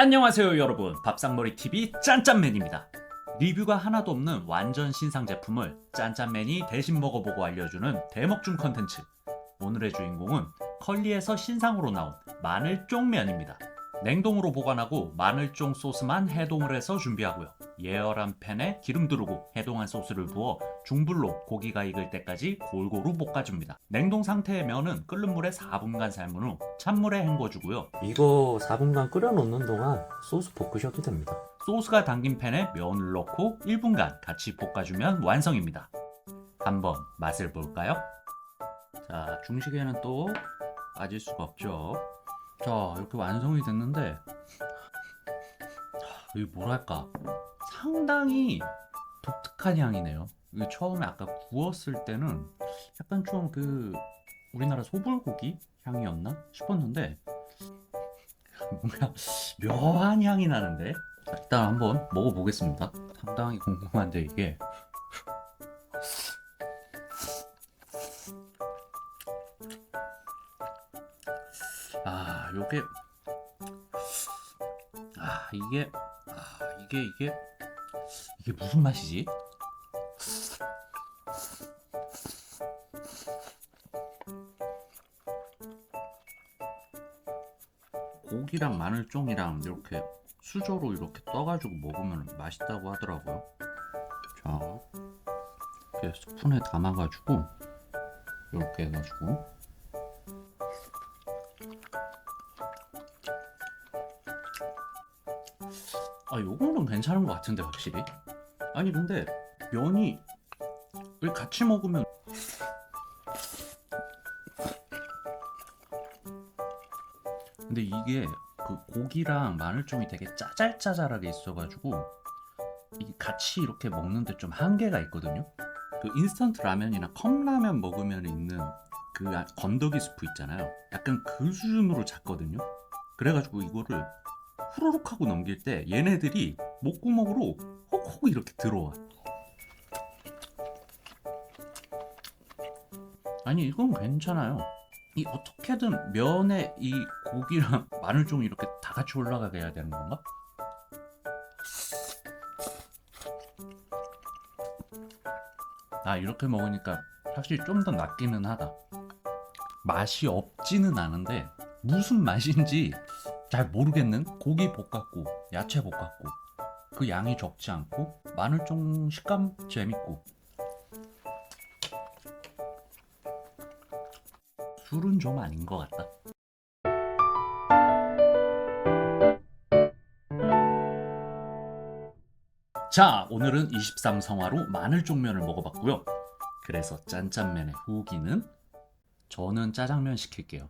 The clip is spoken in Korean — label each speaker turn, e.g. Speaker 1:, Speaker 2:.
Speaker 1: 안녕하세요 여러분. 밥상머리TV 짠짠맨입니다. 리뷰가 하나도 없는 완전 신상 제품을 짠짠맨이 대신 먹어보고 알려주는 대먹중 컨텐츠. 오늘의 주인공은 컬리에서 신상으로 나온 마늘쫑면입니다. 냉동으로 보관하고 마늘쫑 소스만 해동을 해서 준비하고요 예열한 팬에 기름 두르고 해동한 소스를 부어 중불로 고기가 익을 때까지 골고루 볶아줍니다 냉동 상태의 면은 끓는 물에 4분간 삶은 후 찬물에 헹궈주고요
Speaker 2: 이거 4분간 끓여놓는 동안 소스 볶으셔도 됩니다.
Speaker 1: 소스가 담긴 팬에 면을 넣고 1분간 같이 볶아주면 완성입니다. 한번 맛을 볼까요? 자, 중식에는 또 빠질 수가 없죠. 자, 이렇게 완성이 됐는데, 이 뭐랄까, 상당히 독특한 향이네요. 처음에 아까 구웠을 때는 약간 좀 그 우리나라 소불고기 향이었나 싶었는데, 뭔가 묘한 향이 나는데? 자, 일단 한번 먹어보겠습니다. 상당히 궁금한데 이게. 아 요게 아 이게 아 이게 이게 이게 무슨 맛이지? 고기랑 마늘종이랑 이렇게 수저로 이렇게 떠가지고 먹으면 맛있다고 하더라고요. 자, 이렇게 스푼에 담아가지고 이렇게 해가지고 아, 요거는 괜찮은 것 같은데 확실히. 아니 근데 면이 왜 같이 먹으면 근데 이게 그 고기랑 마늘종이 되게 짜잘짜잘하게 있어가지고 이게 같이 이렇게 먹는데 좀 한계가 있거든요. 그 인스턴트 라면이나 컵라면 먹으면 있는 그 아- 건더기 스프 있잖아요. 약간 그 수준으로 작거든요. 그래가지고 이거를 후루룩 하고 넘길 때 얘네들이 목구멍으로 혹혹 이렇게 들어와. 아니 이건 괜찮아요. 이 어떻게든 면에 이 고기랑 마늘종이 이렇게 다 같이 올라가게 해야 되는 건가? 아 이렇게 먹으니까 확실히 좀 더 낫기는 하다. 맛이 없지는 않은데 무슨 맛인지 잘 모르겠는 고기 볶았고 야채 볶았고 그 양이 적지 않고 마늘종 식감 재밌고 술은 좀 아닌 것 같다. 자, 오늘은 23성화로 마늘종면을 먹어봤고요. 그래서 짠짠면의 후기는 저는 짜장면 시킬게요.